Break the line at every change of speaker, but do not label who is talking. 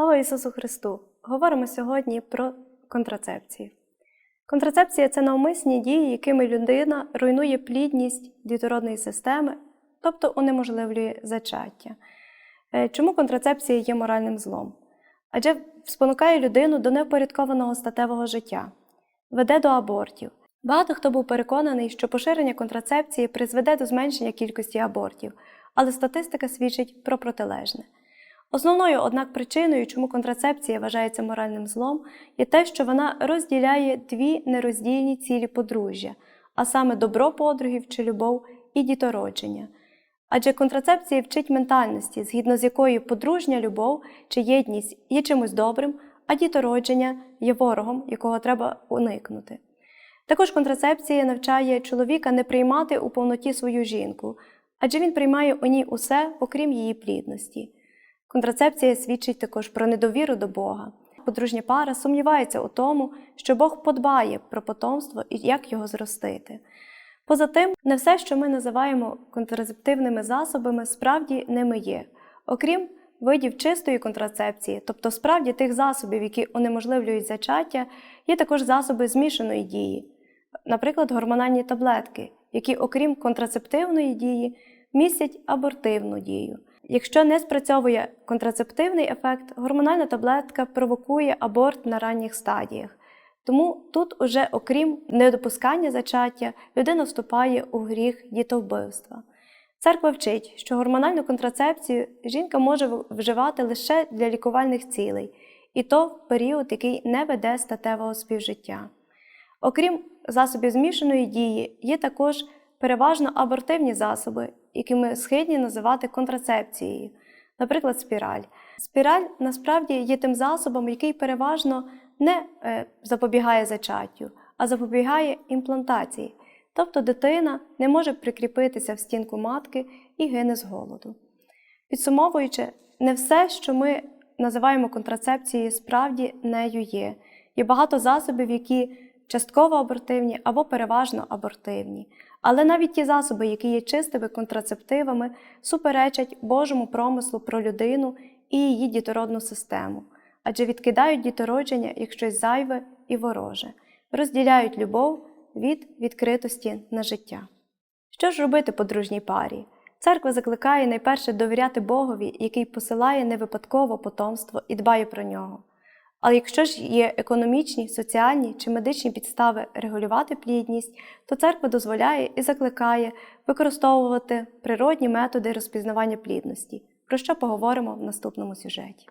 Ісусу Христу! Говоримо сьогодні про контрацепцію. Контрацепція це навмисні дії, якими людина руйнує плідність дітородної системи, тобто унеможливлює зачаття. Е, Чому контрацепція є моральним злом? Адже спонукає людину до невпорядкованого статевого життя, веде до абортів. Багато хто був переконаний, що поширення контрацепції призведе до зменшення кількості абортів, але статистика свідчить про протилежне. Основною, однак, причиною, чому контрацепція вважається моральним злом, є те, що вона розділяє дві нероздільні цілі подружжя, а саме добро подругів чи любов і дітородження. Адже контрацепція вчить ментальності, згідно з якою подружня любов чи єдність є чимось добрим, а дітородження є ворогом, якого треба уникнути. Також контрацепція навчає чоловіка не приймати у повноті свою жінку, адже він приймає у ній усе, окрім її плідності. Контрацепція свідчить також про недовіру до Бога. Подружня пара сумнівається у тому, що Бог подбає про потомство і як його зростити. Поза тим, не все, що ми називаємо контрацептивними засобами, справді ними є. Окрім видів чистої контрацепції, тобто справді тих засобів, які унеможливлюють зачаття, є також засоби змішаної дії, наприклад, гормональні таблетки, які, окрім контрацептивної дії, містять абортивну дію. Якщо не спрацьовує контрацептивний ефект, гормональна таблетка провокує аборт на ранніх стадіях. Тому тут, уже, окрім недопускання зачаття, людина вступає у гріх дітовбивства. Церква вчить, що гормональну контрацепцію жінка може вживати лише для лікувальних цілей, і то в період, який не веде статевого співжиття. Окрім засобів змішаної дії, є також переважно абортивні засоби, які ми схильні називати контрацепцією, наприклад, спіраль. Спіраль насправді є тим засобом, який переважно не е, запобігає зачаттю, а запобігає імплантації. Тобто дитина не може прикріпитися в стінку матки і гине з голоду. Підсумовуючи, не все, що ми називаємо контрацепцією, справді нею є. Є багато засобів, які частково абортивні або переважно абортивні. Але навіть ті засоби, які є чистими контрацептивами, суперечать Божому промислу про людину і її дітородну систему, адже відкидають дітородження як щось зайве і вороже, розділяють любов від відкритості на життя. Що ж робити подружній парі? Церква закликає найперше довіряти Богові, який посилає невипадково потомство і дбає про нього. Але якщо ж є економічні, соціальні чи медичні підстави регулювати плідність, то церква дозволяє і закликає використовувати природні методи розпізнавання плідності, про що поговоримо в наступному сюжеті.